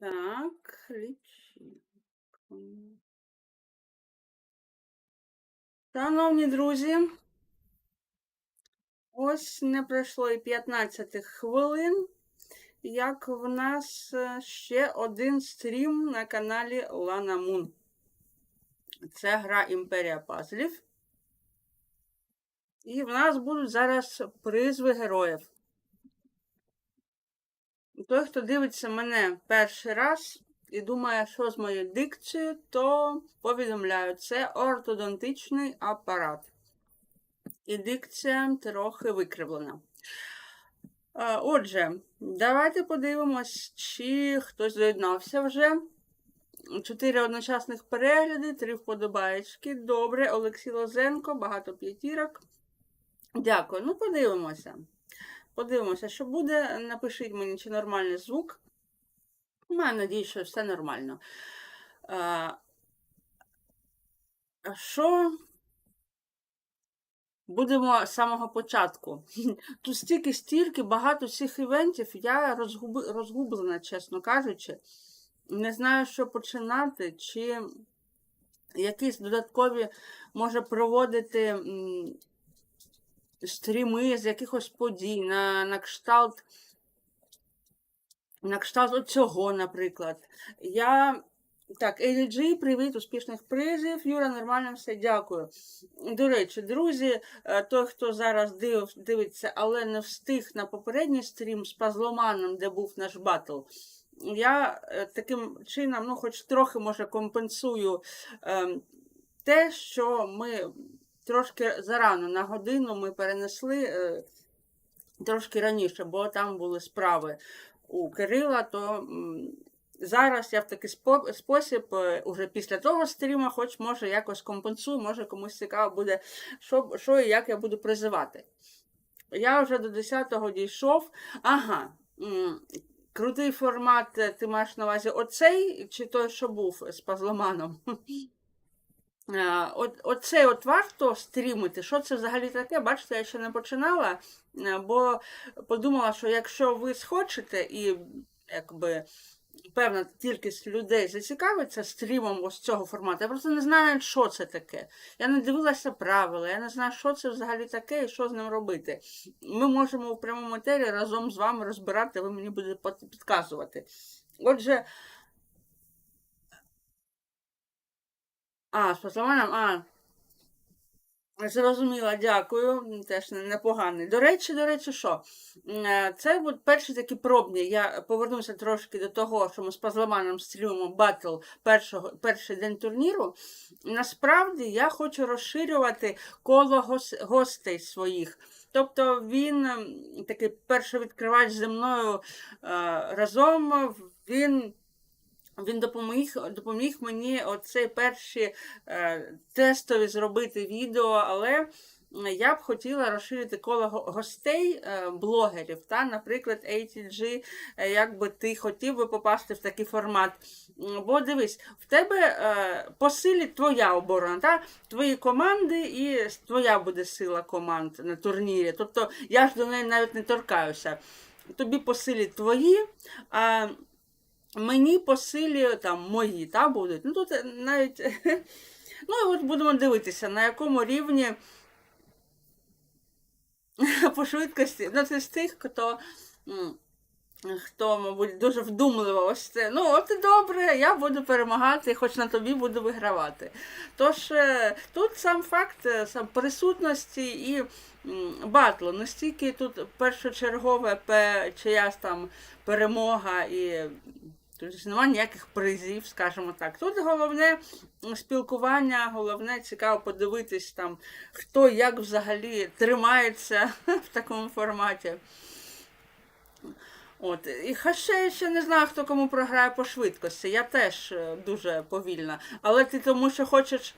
Так, лічильник. Шановні друзі, ось не пройшло і 15 хвилин, як в нас е, ще один стрім на каналі Лана Мун. Це гра Імперія Пазлів. І в нас будуть зараз призви героїв. Той, хто дивиться мене перший раз і думає, що з моєю дикцією, то повідомляю, це ортодонтичний апарат. І дикція трохи викривлена. Отже, давайте подивимось, чи хтось доєднався вже. Чотири одночасних перегляди, три вподобаєчки. Добре, Олексій Лозенко, багато п'ятірок. Дякую. Ну, подивимося. Подивимося, що буде. Напишіть мені, чи нормальний звук. Маю надію, що все нормально. А, Що будемо з самого початку? Тут стільки стільки багато цих івентів, я розгублена, чесно кажучи. Не знаю, що починати, чи якісь додаткові може проводити стріми з якихось подій на на кшталт на кшталт цього, наприклад. Я. Так, LG, привіт, успішних призів. Юра, нормально все, дякую. До речі, друзі, е, той, хто зараз див, дивиться, але не встиг на попередній стрім з пазломаном, де був наш батл, я е, таким чином, ну, хоч трохи, може, компенсую е, те, що ми трошки зарано на годину ми перенесли е, трошки раніше, бо там були справи у Кирила, то зараз я в такий спосіб, е, уже після того стріма, хоч може якось компенсую, може комусь цікаво буде, що, що і як я буду призивати. Я вже до 10-го дійшов. Ага. Крутий формат, е, ти маєш на увазі оцей, чи той, що був з пазломаном? От, Оце от варто стрімити. Що це взагалі таке? Бачите, я ще не починала, е, бо подумала, що якщо ви схочете і якби певна кількість людей зацікавиться стрімом ось цього формату, я просто не знаю, що це таке. Я не дивилася правила, я не знаю, що це взагалі таке і що з ним робити. Ми можемо в прямому етері разом з вами розбирати, ви мені будете підказувати. Отже. А, з посиланням, а. Зрозуміла, дякую. Теж непоганий. До речі, до речі, що? Е, це будуть перші такі пробні. Я повернуся трошки до того, що ми з Пазламаном стрімимо батл першого, перший день турніру. Насправді я хочу розширювати коло гостей своїх. Тобто він такий перший відкривач зі мною е, разом. він він допоміг допоміг мені оцей перші е, тестові зробити відео, але я б хотіла розширити коло гостей е, блогерів. Та? Наприклад, ATG, е, як би ти хотів би попасти в такий формат. Бо дивись, в тебе е, посилить твоя оборона, та? твої команди і твоя буде сила команд на турнірі. Тобто я ж до неї навіть не торкаюся. Тобі посилять твої. а мені по силі там мої та, будуть. Ну тут навіть. Ну, і от будемо дивитися, на якому рівні по швидкості. Ну, це з тих, хто. Хто, мабуть, дуже вдумливо ось це. Ну, от і добре, я буду перемагати, хоч на тобі буду вигравати. Тож, е, тут сам факт е, сам присутності і батлу. Настільки тут першочергове чиясь там перемога і Тут немає ніяких призів, скажімо так. Тут головне спілкування, головне цікаво подивитись, там, хто як взагалі тримається в такому форматі. От. І я ще не знаю, хто кому програє по швидкості. Я теж е, дуже повільна. Але ти тому, що хочеш.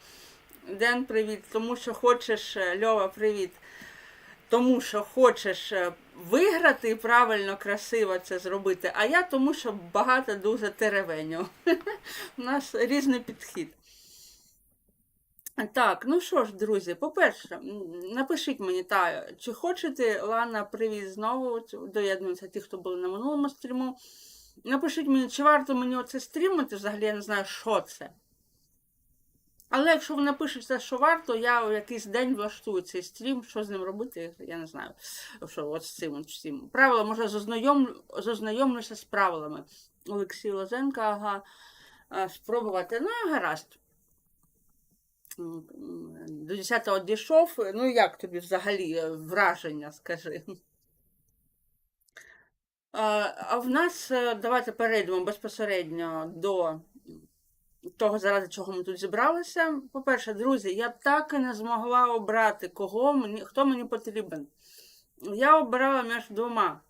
Ден, привіт, тому що хочеш, е, Льова, привіт тому що хочеш е, виграти і правильно, красиво це зробити, а я тому, що багато дуже теревеню. У нас різний підхід. Так, ну що ж, друзі, по-перше, напишіть мені, та, чи хочете, Лана, привіт знову доєднуються ті, хто були на минулому стріму. Напишіть мені, чи варто мені оце стрімити, взагалі я не знаю, що це. Але якщо ви напишете, що варто, я в якийсь день влаштую цей стрім, що з ним робити, я не знаю. Що от з цим, от з цим. Правила, може, зазнайом... зазнайомлюся з правилами. Олексій Лозенко, ага. Спробувати. Ну, гаразд. До 10-го дійшов. Ну, як тобі взагалі е, враження, скажи? А а в нас, е, давайте перейдемо безпосередньо до того, заради чого ми тут зібралися. По-перше, друзі, я так і не змогла обрати, кого мені, хто мені потрібен. Я обирала між двома.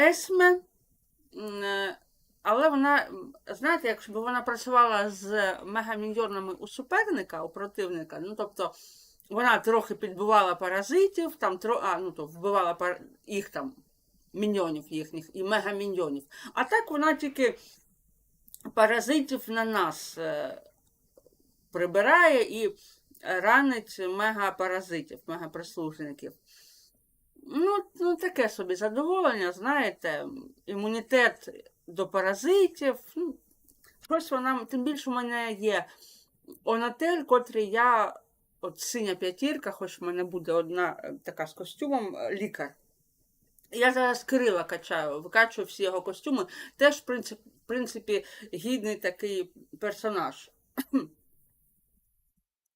Есме, е, але вона, знаєте, якщо б вона працювала з мегаміньйонами у суперника, у противника, ну тобто вона трохи підбивала паразитів, там, а, ну, то вбивала їх там, міньйонів їхніх і мегаміньйонів. А так вона тільки паразитів на нас е, прибирає і ранить мегапаразитів, мегаприслужників. Ну, ну, таке собі задоволення, знаєте, імунітет до паразитів. Ну, щось вона, тим більше у мене є Онатель, котрий я, от синя п'ятірка, хоч в мене буде одна е, така з костюмом, е, лікар. Я зараз Кирила качаю, викачую всі його костюми. Теж, в принципі, в принципі гідний такий персонаж.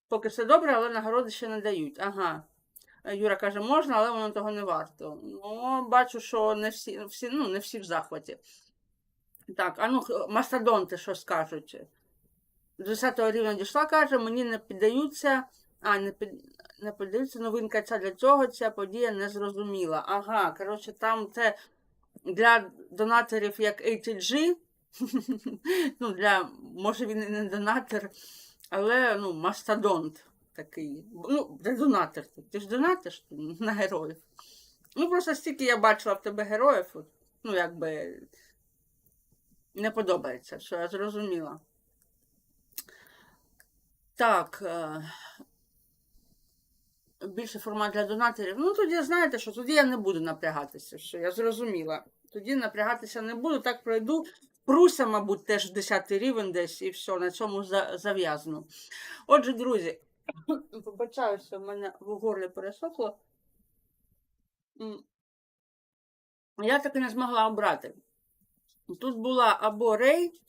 Поки все добре, але нагороди ще не дають. Ага. Юра каже, можна, але воно того не варто. Ну, бачу, що не всі, всі, ну, не всі в захваті. Так, а ну, мастодонти що скажуть? До 10 рівня дійшла, каже, мені не піддаються, а, не, під, не піддаються новинка ця для цього, ця подія не зрозуміла. Ага, коротше, там це для донаторів як ATG, ну, для, може він і не донатор, але ну, мастодонт такий. Ну, де донатор ти. Ти ж донатиш на героїв. Ну, просто стільки я бачила в тебе героїв, от, ну, якби не подобається, що я зрозуміла. Так. е, Більше формат для донаторів. Ну, тоді знаєте, що тоді я не буду напрягатися, що я зрозуміла. Тоді напрягатися не буду, так пройду. Пруся, мабуть, теж 10 рівень десь і все, на цьому за- зав'язну. Отже, друзі, побачаюся, в мене в горлі пересохло. Я таки не змогла обрати. Тут була або Рей,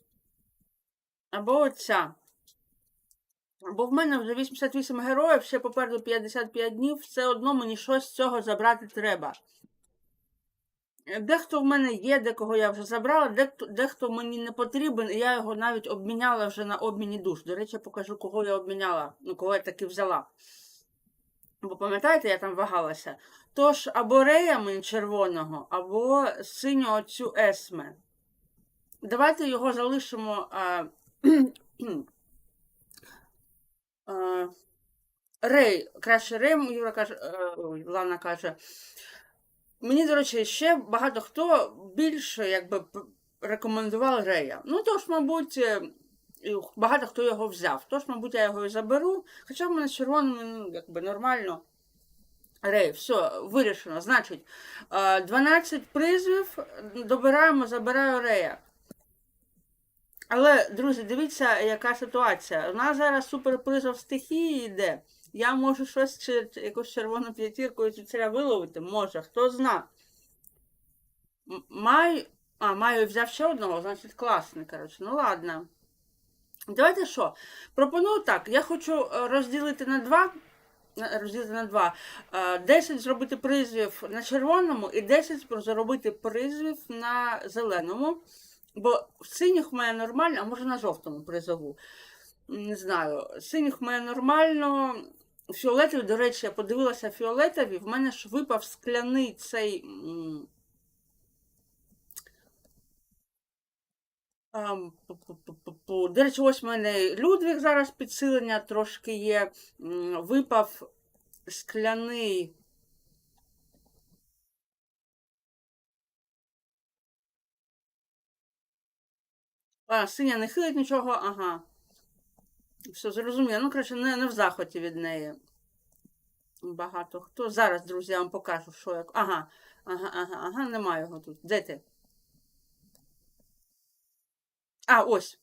або оця. Бо в мене вже 88 героїв, ще попереду 55 днів, все одно мені щось з цього забрати треба. Е, Дехто в мене є, декого я вже забрала, дехто, дехто мені не потрібен, я його навіть обміняла вже на обміні душ. До речі, я покажу, кого я обміняла, ну, кого я таки взяла. Бо пам'ятаєте, я там вагалася. Тож або Рея мені червоного, або синього цю Есме. Давайте його залишимо. А, а, Рей, краще Рей, Юра каже, е, ой, Лана каже. Мені, до речі, ще багато хто більше якби рекомендував Рея. Ну, тож, мабуть, е, багато хто його взяв. Тож, мабуть, я його і заберу. Хоча в мене з червоним, ну, якби нормально. Рей, все, вирішено. Значить, е, 12 призвів, добираємо, забираю Рея. Але, друзі, дивіться, яка ситуація. У нас зараз суперпризов стихії йде. Я можу щось чи, якусь червону п'ятірку чи царя виловити, може, хто зна. М- Май. А, маю взяв ще одного, значить класний, коротше. Ну ладно. Давайте що? Пропоную так. Я хочу е, розділити на два. Розділити на два. Е, 10 зробити призвів на червоному і 10 зробити призвів на зеленому. Бо в синіх в мене нормально, а може на жовтому призову. Не знаю. Синіх в нормально. Фіолетові, до речі, я подивилася фіолетові, в мене ж випав скляний цей. До речі, ось в мене Людвіг зараз підсилення трошки є. Випав скляний. А, синя не хилить нічого, ага. Все, зрозуміло. Ну, коротше, не, не в захваті від неї. Багато хто. Зараз, друзі, я вам покажу, що як. Ага, ага, ага, ага, немає його тут. Де ти? А, ось.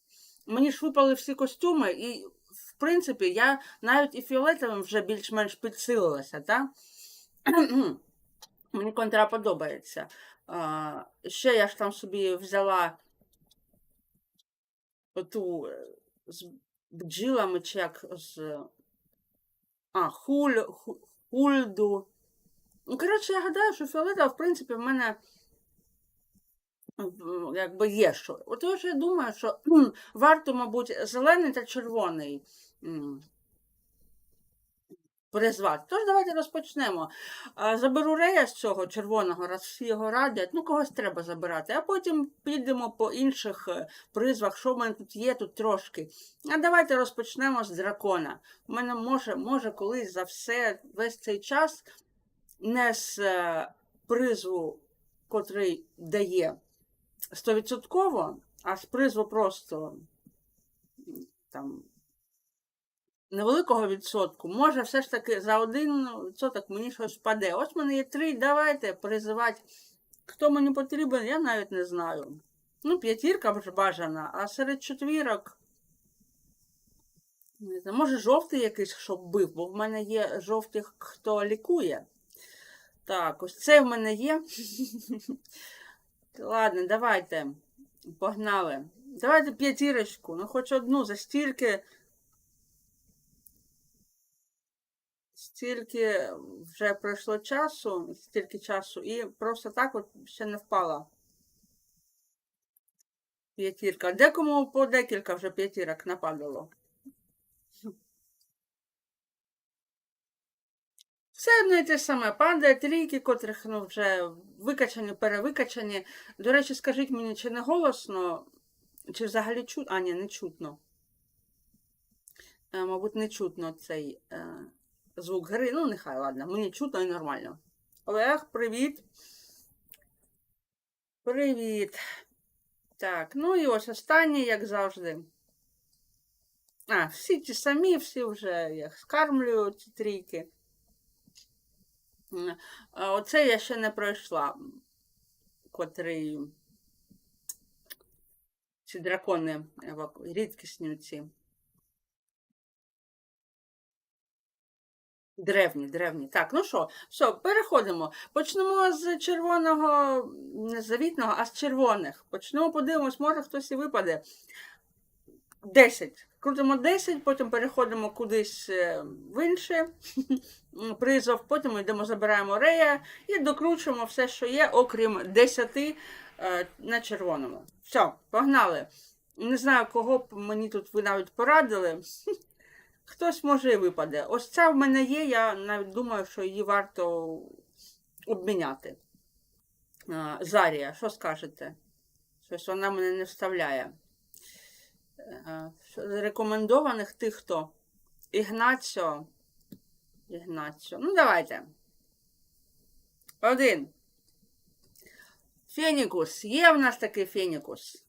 Мені ж випали всі костюми, і, в принципі, я навіть і фіолетовим вже більш-менш підсилилася, так? Мені контра подобається. А, ще я ж там собі взяла оту е, бджілами, чи як з. А, хуль, хульду. Ну, коротше, я гадаю, що фіолетова, в принципі, в мене якби є що. От я думаю, що варто, мабуть, зелений та червоний призвати. Тож давайте розпочнемо. Заберу рея з цього червоного, раз всі його радять. Ну, когось треба забирати. А потім підемо по інших е, призвах, що в мене тут є, тут трошки. А давайте розпочнемо з дракона. У мене може, може колись за все весь цей час не з е, призву, котрий дає стовідсотково, а з призву просто там невеликого відсотку, може все ж таки за один відсоток мені щось впаде. Ось в мене є три, давайте призивати. Хто мені потрібен, я навіть не знаю. Ну, п'ятірка вже бажана, а серед четвірок. Не знаю, може жовтий якийсь, щоб бив, бо в мене є жовтих, хто лікує. Так, ось це в мене є. Ладно, давайте. Погнали. Давайте п'ятірочку. Ну, хоч одну за стільки. Стільки вже пройшло часу, стільки часу, і просто так от ще не впала. П'ятірка. Декому по декілька вже п'ятірок нападало. Все одно і те саме. Падає трійки, котрих ну, вже викачані, перевикачані. До речі, скажіть мені, чи не голосно, чи взагалі чутно? А, ні, не чутно. Е, мабуть, не чутно цей е, звук гри. Ну, нехай, ладно, мені чутно і нормально. Олег, привіт. Привіт. Так, ну і ось останнє, як завжди. А, всі ті самі, всі вже я скармлюю ці трійки. Оце я ще не пройшла, котрий ці дракони еваку- рідкісні ці. Древні, древні. Так, ну що, все, переходимо. Почнемо з червоного, не з завітного, а з червоних. Почнемо, подивимось, може хтось і випаде. 10. Крутимо 10, потім переходимо кудись е, в інше призов, потім йдемо, забираємо рея і докручуємо все, що є, окрім 10 е, на червоному. Все, погнали. Не знаю, кого б мені тут ви навіть порадили. Хтось може і випаде. Ось ця в мене є, я навіть думаю, що її варто обміняти. Зарія, що скажете? Щось вона мене не вставляє. З Рекомендованих тих, хто? Ігнаціо. Ігнаціо. Ну, давайте. Один. Фенікус. Є в нас такий Фенікус.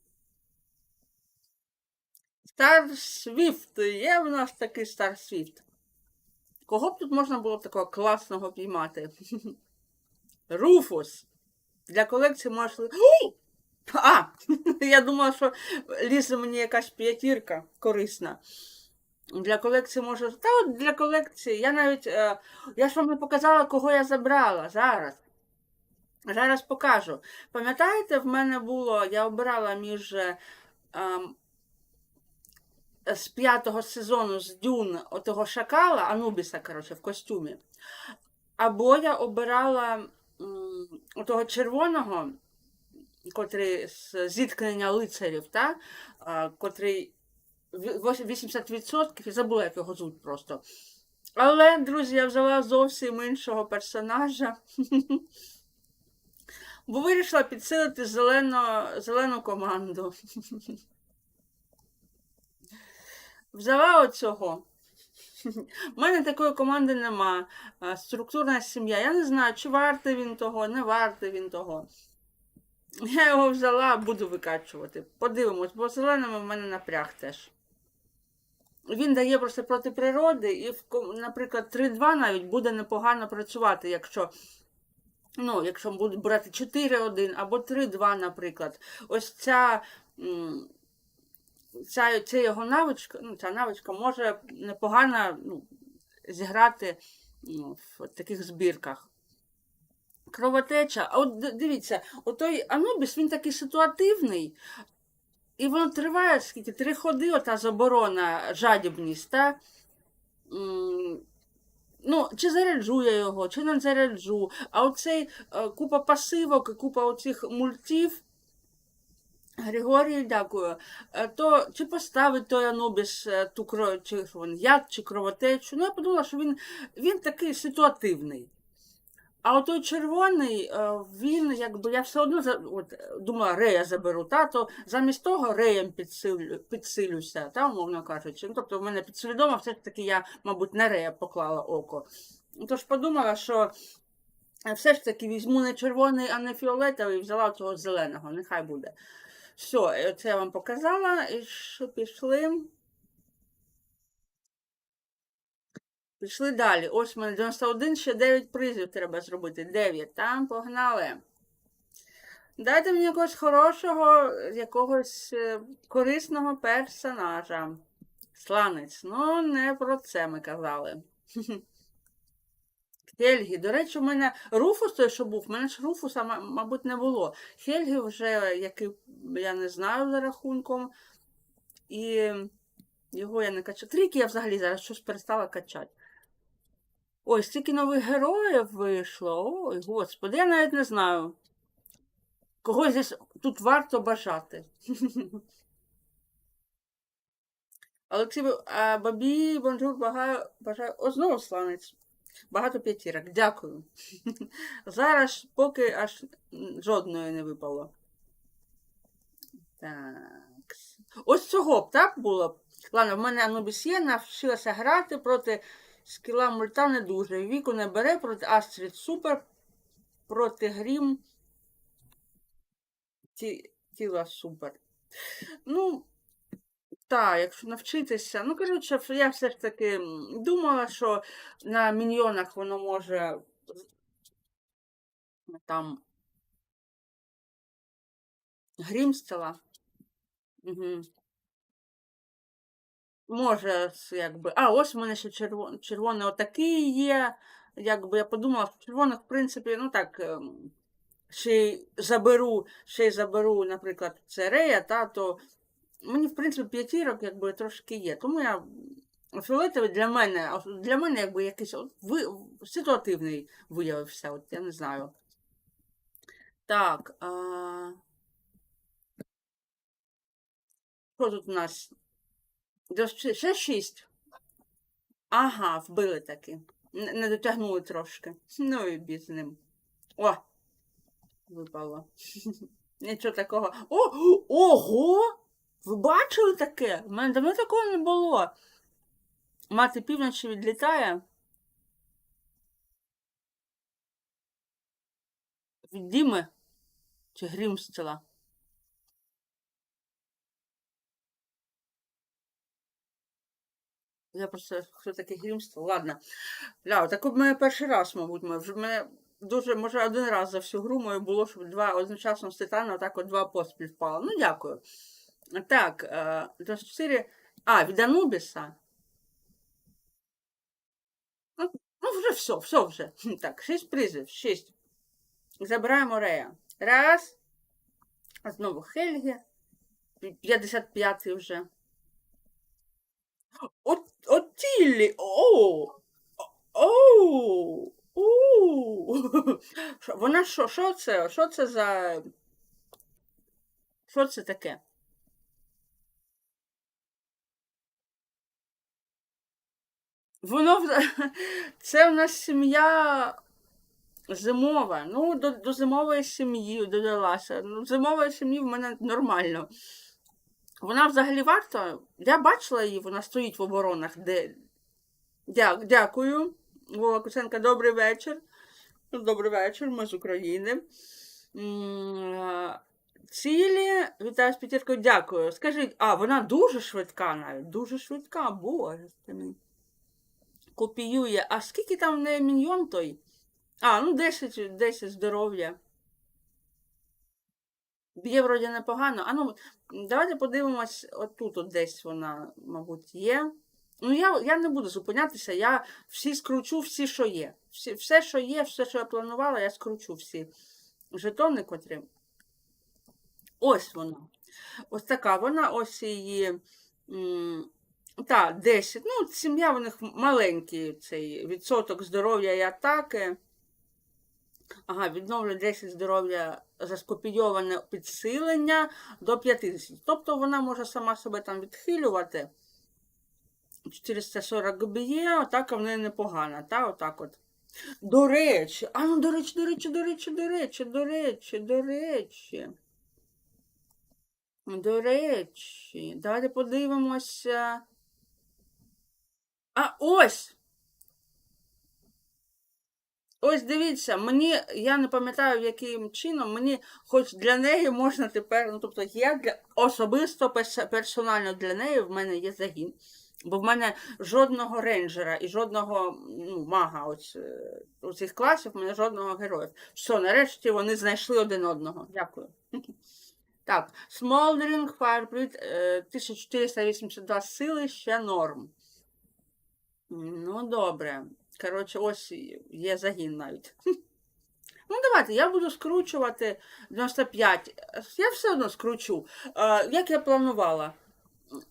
Стар Свіфт. Є в нас такий Стар Свіфт. Кого б тут можна було такого класного піймати? Руфус. Для колекції можеш. А! Я думала, що лізе мені якась п'ятірка корисна. Для колекції може. Та от для колекції. Я навіть. е, Я ж вам не показала, кого я забрала зараз. Зараз покажу. Пам'ятаєте, в мене було, я обирала між е, ем, з п'ятого сезону з Дюн отого шакала, Анубіса, коротше, в костюмі. Або я обирала м, отого червоного, котрий з зіткнення лицарів, та? котрий 80%, я забула, як його звуть просто. Але, друзі, я взяла зовсім іншого персонажа. Бо вирішила підсилити зелену, зелену команду. Взяла оцього. У мене такої команди нема. Структурна сім'я. Я не знаю, чи вартий він того, не вартий він того. Я його взяла, буду викачувати. Подивимось, бо зеленими в мене напряг теж. Він дає просто проти природи, і, наприклад, 3-2 навіть буде непогано працювати, якщо. Ну, якщо будуть брати 4-1 або 3-2, наприклад. Ось ця ця, ця його навичка, ну, ця навичка може непогано ну, зіграти ну, в таких збірках. Кровотеча. А от ди- дивіться, отой Анубіс, він такий ситуативний, і воно триває скільки? Три ходи, ота заборона, жадібність, та? Ну, чи заряджу я його, чи не заряджу. А оцей е, купа пасивок, купа оцих мультів. Григорій, дякую. Е, То чи поставить той Анубіс е, ту кров, чи яд, чи кровотечу. Ну, я подумала, що він, він такий ситуативний. А от той червоний, е, він, якби я все одно от, думала, Рея заберу, та, то замість того Реєм підсилю, підсилюся, та, умовно кажучи. Ну, тобто в мене підсвідомо все ж таки я, мабуть, на Рея поклала око. Тож подумала, що все ж таки візьму не червоний, а не фіолетовий, взяла цього зеленого, нехай буде. Все, це я вам показала. І що пішли? Пішли далі. Ось в мене 91, ще 9 призів треба зробити. 9. Там погнали. Дайте мені якогось хорошого, якогось е, корисного персонажа. Сланець. Ну, не про це ми казали. Хельгі. До речі, у мене Руфус той, що був, в мене ж Руфуса, мабуть, не було. Хельгі вже, який я не знаю за рахунком. І його я не качаю. Трійки я взагалі зараз щось перестала качати. Ой, стільки нових героїв вийшло. Ой, господи, я навіть не знаю. Кого здесь тут варто бажати. Олексій Бабі, бонжур, бажаю, бажаю. О, знову сланець. Багато п'ятірок. Дякую. Зараз поки аж жодної не випало. Так. Ось цього б так було. Ладно, в мене Анубіс є, навчилася грати проти скіла мульта не дуже. Віку не бере проти Астрід Супер, проти Грім. Ті, тіла супер. Ну, так, якщо навчитися. Ну, коротше, я все ж таки думала, що на міньйонах воно може там грімстела. Угу. Може, якби. А, ось в мене ще червоний, червоний отакий є. Якби я подумала, що червоних, в принципі, ну так, ем, ще й заберу, ще й заберу, наприклад, це Рея, та, то мені, в принципі, п'ятірок якби трошки є. Тому я фіолетовий для мене, для мене якби якийсь от, ви, ситуативний виявився, от я не знаю. Так. А... Що тут у нас? Ще шість. Ага, вбили таки. Не дотягнули трошки. Ну і біз з ним. О! Випало. Нічого такого. О! Ого! Ви бачили таке? У мене давно такого не було. Мати півночі відлітає. Від Діми чи Грімстела. Я просто хто такий Грімстел? Ладно. Ля, так от мене перший раз, мабуть, ми вже мене дуже, може, один раз за всю гру мою було, щоб два одночасно з титану, так от два поспіль впало. Ну, дякую. Так, е, 24. А, від Анубіса. Ну, ну, вже все, все вже. Так, шість призів, шість. Забираємо Рея. Раз. Знову Хельгі. 55-й вже. От, от Тіллі. О! Оу! Що, Вона що? Що це? Що це за. Що це таке? Воно це в нас сім'я зимова. Ну, до, до зимової сім'ї додалася. Ну, зимової сім'ї в мене нормально. Вона взагалі варта. Я бачила її, вона стоїть в оборонах, де. Дя, дякую. Вова Куценка, добрий вечір. Ну, Добрий вечір, ми з України. Цілі, вітаю з п'ятіркою, дякую. Скажіть, а вона дуже швидка навіть, дуже швидка, боже мій. Копіює. А скільки там в неї міньйон той? А, ну 10, 10 здоров'я. Б'є вроді непогано. А ну, давайте подивимось, отут от десь вона, мабуть, є. Ну, я, я не буду зупинятися, я всі скручу, всі, що є. Всі, все, що є, все, що я планувала, я скручу всі жетони, котрі. Ось вона. Ось така вона, ось її. Та, 10. Ну, сім'я у них маленький цей відсоток здоров'я і атаки. Ага, відновлює 10 здоров'я за скопійоване підсилення до 50. Тобто вона може сама себе там відхилювати. 440 б'є, атака в неї непогана, та, отак от. До речі, а ну, до речі, до речі, до речі, до речі, до речі, до речі. До речі, давайте подивимося. А ось! Ось дивіться, мені, я не пам'ятаю, яким чином, мені хоч для неї можна тепер, ну тобто я для особисто персонально для неї в мене є загін. Бо в мене жодного рейнджера і жодного ну, мага ось, е, у цих класів, в мене жодного героїв. Все, нарешті вони знайшли один одного. Дякую. Так, Smoldering Fireproof е, 1482 сили ще норм. Ну, добре. Коротше, ось є загін навіть. Ну, давайте, я буду скручувати 95. Я все одно скручу. Е, як я планувала.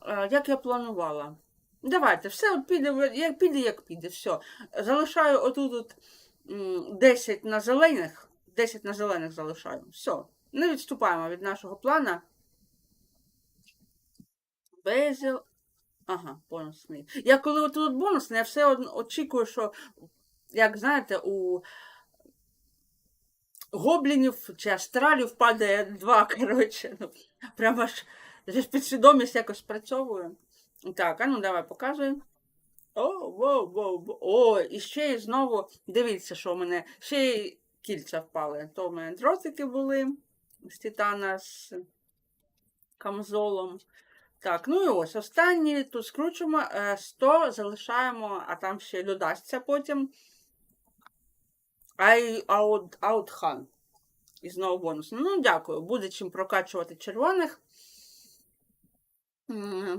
Е, як я планувала. Давайте, все піде, як піде, як піде, все. Залишаю отут от, 10 на зелених. 10 на зелених залишаю. Все. Не відступаємо від нашого плана. Безіл. Ага, бонусний. Я коли отут бонусний, я все одно очікую, що, як знаєте, у гоблінів чи астралів падає два, коротше. Ну, прямо аж підсвідомість якось спрацьовує. Так, а ну давай показуй. О, воу, воу. О, і ще й знову, дивіться, що в мене ще й кільця впали. То в мене дротики були з титана з камзолом. Так, ну і ось останні тут скручуємо е, 100, залишаємо, а там ще додасться потім. Ай, аут, аутхан. І знову бонус. Ну, дякую. Буде чим прокачувати червоних.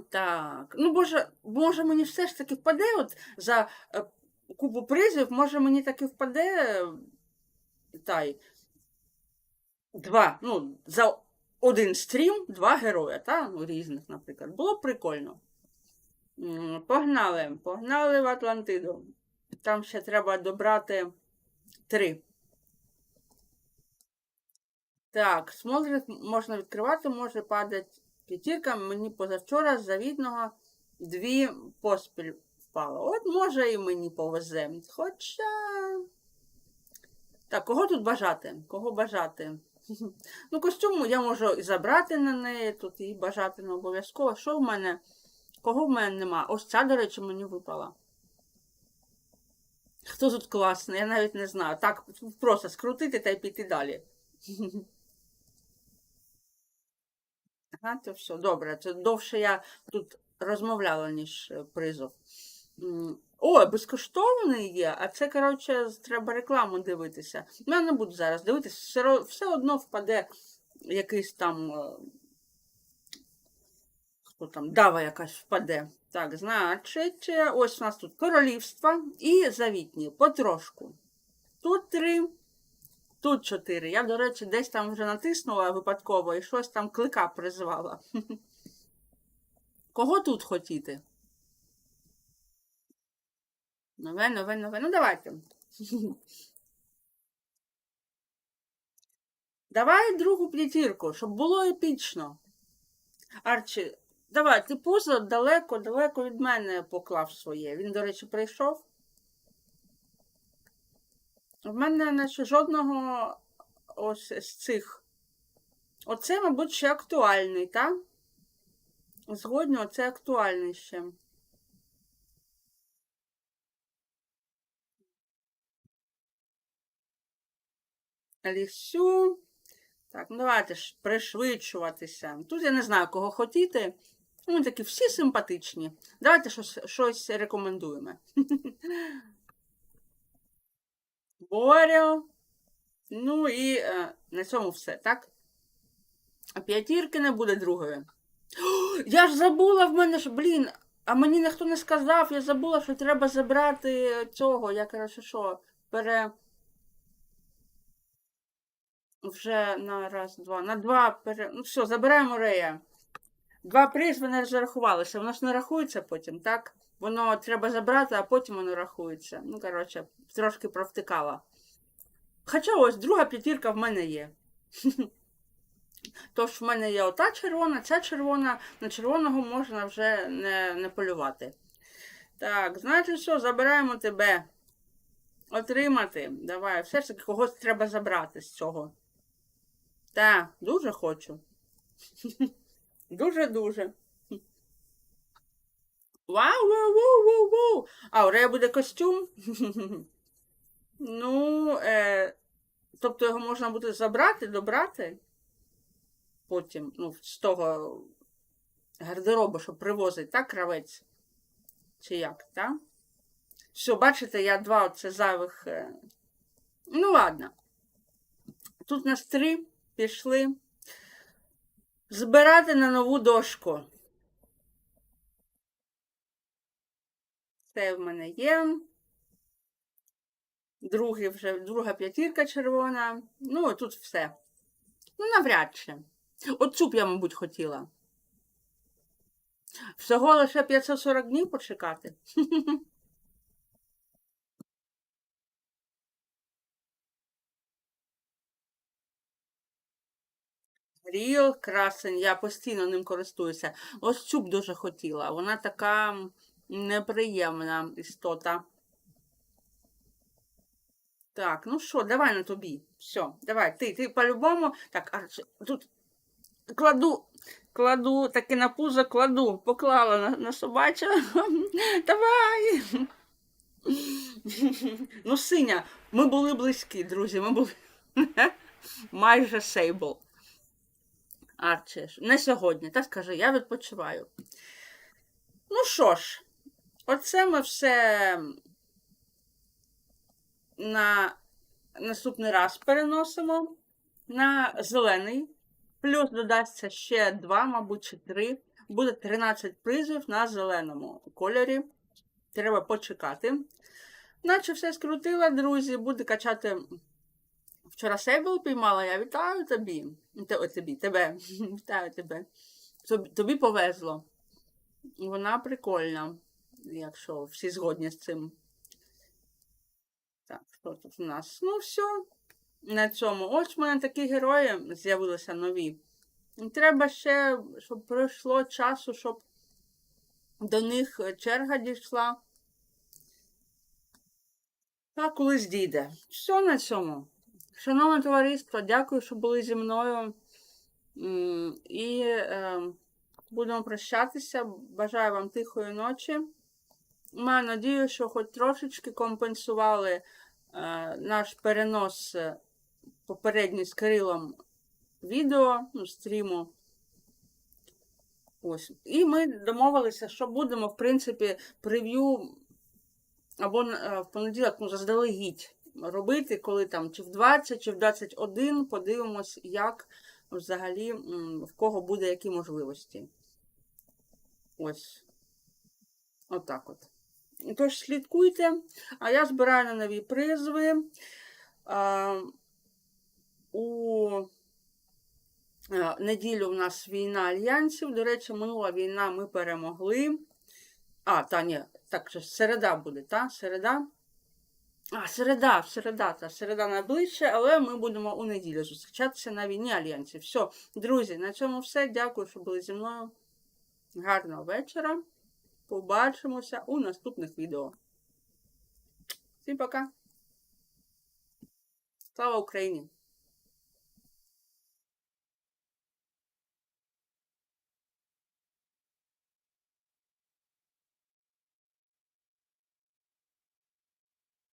Так. Ну, боже, може мені все ж таки впаде от за е, купу призів, може мені таки впаде е, та й два, ну, за один стрім, два героя, та? Ну, різних, наприклад. Було прикольно. Погнали, погнали в Атлантиду. Там ще треба добрати три. Так, смотрит, можна відкривати, може падати п'ятірка. Мені позавчора з завідного дві поспіль впало. От може і мені повезе. Хоча. Так, кого тут бажати? Кого бажати? Ну, костюм я можу і забрати на неї, тут і бажати не обов'язково. Що в мене? Кого в мене нема? Ось ця, до речі, мені випала. Хто тут класний? Я навіть не знаю. Так, просто скрутити та й піти далі. Ага, то все, добре. Це довше я тут розмовляла, ніж е, призов. О, безкоштовний є, а це, коротше, треба рекламу дивитися. Я не буду зараз дивитися, все, все одно впаде якийсь там. е, Хто там, дава якась впаде. Так, значить, е, ось у нас тут королівства і завітні, потрошку. Тут три, тут чотири. Я, до речі, десь там вже натиснула випадково і щось там клика призвала. Кого тут хотіти? Нове, нове, нове. Ну, давайте. Давай другу п'ятірку, щоб було епічно. Арчі, давай, ти пузо далеко, далеко від мене поклав своє. Він, до речі, прийшов. В мене наче жодного ось з цих. Оце, мабуть, ще актуальний, так? Згодні, оце актуальний ще. Лісю. Так, ну давайте ж пришвидшуватися. Тут я не знаю, кого хотіти. Ну, такі всі симпатичні. Давайте щось, щось рекомендуємо. Борю. Ну і е, на цьому все, так? П'ятірки не буде другої. Я ж забула в мене ж, блін, а мені ніхто не сказав, я забула, що треба забрати цього, я коротше що, пере. Вже на раз, два, на два пере. Ну все, забираємо Рея. Два призви не зарахувалися, воно ж не рахується потім, так? Воно треба забрати, а потім воно рахується. Ну, коротше, трошки провтикала. Хоча ось друга п'ятірка в мене є. Тож в мене є ота червона, ця червона, на червоного можна вже не, не полювати. Так, значить що, забираємо тебе. Отримати. Давай, все ж таки когось треба забрати з цього. Так, дуже хочу. Дуже-дуже. Вау, вау, вау, вау, вау. А, у буде костюм. ну, е, тобто його можна буде забрати, добрати. Потім, ну, з того гардеробу, що привозить, так, кравець? Чи як, так? Все, бачите, я два оце зайвих. е, Ну, ладно. Тут нас три пішли. Збирати на нову дошку. Це в мене є. Другий вже, друга п'ятірка червона. Ну, тут все. Ну, навряд чи. Оцю б я, мабуть, хотіла. Всього лише 540 днів почекати. Ріл красень, я постійно ним користуюся. Ось цю б дуже хотіла. Вона така неприємна істота. Так, ну що, давай на тобі. Все, давай, ти, ти по-любому. Так, а тут кладу, кладу, таки на пузо кладу, поклала на, на собача. Давай. Ну, синя, ми були близькі, друзі, ми були майже сейбл. Арчі, не сьогодні, та скажи, я відпочиваю. Ну що ж, оце ми все на наступний раз переносимо на зелений. Плюс додасться ще два, мабуть, чи три. Буде 13 призів на зеленому кольорі. Треба почекати. Наче все скрутила, друзі, буде качати. Вчора Сейбл піймала, я вітаю тобі. Те- о, тобі, тебе. Вітаю тебе. Тобі, тобі повезло. Вона прикольна, якщо всі згодні з цим. Так, що тут у нас? Ну, все. На цьому. Ось в мене такі герої з'явилися нові. Треба ще, щоб пройшло часу, щоб до них черга дійшла. Та колись дійде. Все на цьому. Шановне товариство, дякую, що були зі мною. І е, будемо прощатися. Бажаю вам тихої ночі. Маю надію, що хоч трошечки компенсували е, наш перенос е, попередній з Кирилом відео, ну, стріму. Ось. І ми домовилися, що будемо, в принципі, прев'ю або е, в понеділок, ну, заздалегідь робити, коли там чи в 20, чи в 21 подивимось, як взагалі в кого буде які можливості. Ось. Отак от. Тож слідкуйте, а я збираю на нові призви. А, у а, неділю у нас війна альянсів. До речі, минула війна ми перемогли. А, та ні, так, середа буде, та? Середа. А, середа, середа, та середа найближче, але ми будемо у неділю зустрічатися на війні Альянсі. Все, друзі, на цьому все. Дякую, що були зі мною. Гарного вечора. Побачимося у наступних відео. Всім пока. Слава Україні!